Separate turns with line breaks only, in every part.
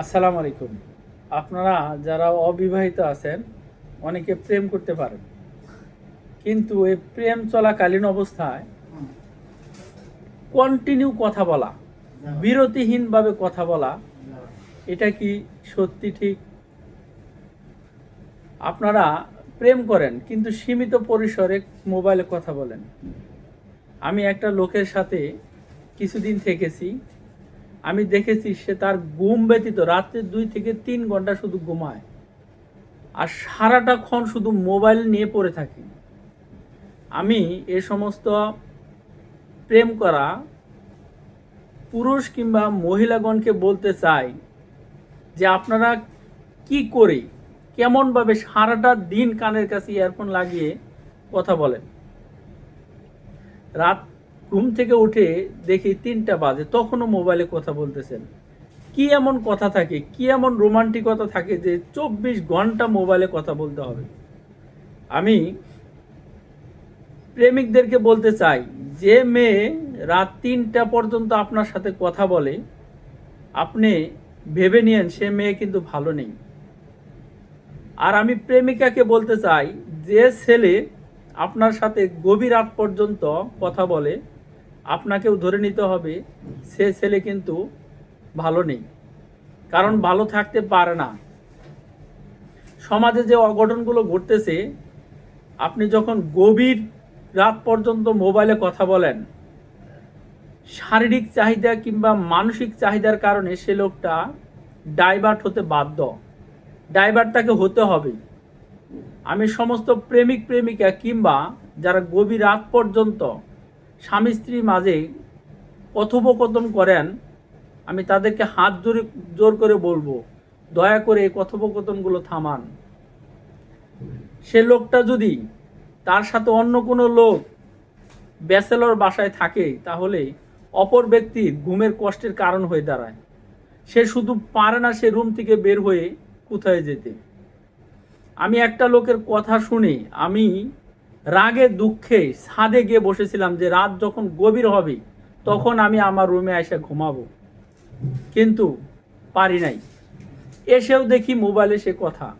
আসসালামু আলাইকুম। আপনারা যারা অবিবাহিত আছেন, অনেকে প্রেম করতে পারেন। কিন্তু এই প্রেম চলাকালীন অবস্থায় কন্টিনিউ কথা বলা, বিরতিহীনভাবে কথা বলা, এটা কি সত্যি ঠিক? আপনারা প্রেম করেন, কিন্তু সীমিত পরিসরে মোবাইলে কথা বলেন। আমি একটা লোকের সাথে কিছুদিন থেকেছি আমি দেখেছি সে তার ঘুম ব্যতীত রাত্রে দুই থেকে তিন ঘণ্টা শুধু ঘুমায়। আর সারাটা ক্ষণ শুধু মোবাইল নিয়ে পড়ে থাকি। আমি এ সমস্ত প্রেম করা পুরুষ কিংবা মহিলাগণকে বলতে চাই যে আপনারা কি করে, কেমনভাবে সারাটা দিন কানের কাছে ইয়ারফোন লাগিয়ে কথা বলেন? রাত ঘুম থেকে উঠে দেখি তিনটা বাজে, তখনও মোবাইলে কথা বলতেছেন। কি এমন কথা থাকে, কি এমন রোমান্টিকতা থাকে যে চব্বিশ ঘণ্টা মোবাইলে কথা বলতে হবে? আমি প্রেমিকদেরকে বলতে চাই, যে মেয়ে রাত তিনটা পর্যন্ত আপনার সাথে কথা বলে, আপনি ভেবে নিয়েন সে মেয়ে কিন্তু ভালো নেই। আর আমি প্রেমিকাকে বলতে চাই, যে ছেলে আপনার সাথে গভীর রাত পর্যন্ত কথা বলে আপনাকেও ধরে নিতে হবে, সে ছেলে কিন্তু ভালো নেই। কারণ ভালো থাকতে পারে না। সমাজে যে অঘটনগুলো ঘটতেছে, আপনি যখন গভীর রাত পর্যন্ত মোবাইলে কথা বলেন, শারীরিক চাহিদা কিংবা মানসিক চাহিদার কারণে সে লোকটা ডাইভার্ট হতে বাধ্য। ডাইভার্ট তাকে হতে হবে। আমি সমস্ত প্রেমিক প্রেমিকা কিংবা যারা গভীর রাত পর্যন্ত স্বামী স্ত্রীর মাঝে কথোপকথন করেন, আমি তাদেরকে হাত জোরে, জোর করে বলব, দয়া করে এই কথোপকথনগুলো থামান। সে লোকটা যদি তার সাথে অন্য কোনো লোক ব্যাচেলর বাসায় থাকে, তাহলে অপর ব্যক্তির ঘুমের কষ্টের কারণ হয়ে দাঁড়ায়। সে শুধু পারে না সে রুম থেকে বের হয়ে কোথায় যেতে। আমি একটা লোকের কথা শুনে আমি রাগে, দুঃখে ছাদে গিয়ে বসেছিলাম যে রাত যখন গভীর হবে, তখন আমি আমার রুমে এসে ঘুমাবো। কিন্তু পারি নাই। এসেও দেখি মোবাইলে সে কথা।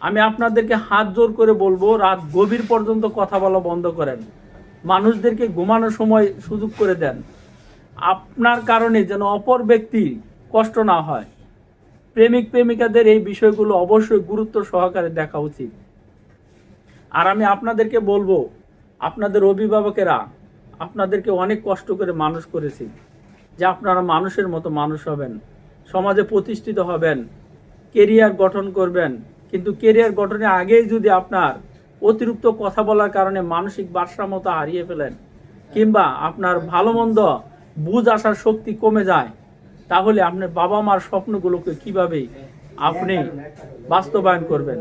আমি আপনাদেরকে হাত জোর করে বলব, রাত গভীর পর্যন্ত কথা বলা বন্ধ করেন। মানুষদেরকে ঘুমানোর সময় সুযোগ করে দেন। আপনার কারণে যেন অপর ব্যক্তি কষ্ট না হয়। প্রেমিক প্রেমিকাদের এই বিষয়গুলো অবশ্যই গুরুত্ব সহকারে দেখা উচিত। আর আমি আপনাদেরকে বলব, আপনাদের অভিভাবকেরা, আপনাদেরকে অনেক কষ্ট করে মানুষ করেছি, যে আপনারা মানুষের মতো মানুষ হবেন, সমাজে প্রতিষ্ঠিত হবেন, কেরিয়ার গঠন করবেন। কিন্তু কেরিয়ার গঠনের আগেই যদি আপনার অতিরিক্ত কথা বলার কারণে মানসিক ভারসাম্যতা হারিয়ে ফেলেন, কিংবা আপনার ভালো মন্দ বুঝ আসার শক্তি কমে যায়, তাহলে আপনার বাবা মার স্বপ্নগুলোকে কীভাবে আপনি বাস্তবায়ন করবেন?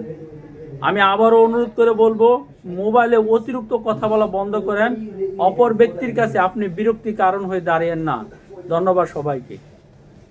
আমি আবারও অনুরোধ করে বলব, মোবাইলে অতিরিক্ত কথা বলা বন্ধ করেন। অপর ব্যক্তির কাছে আপনি বিরক্তি কারণ হয়ে দাঁড়িয়েন না। ধন্যবাদ সবাইকে।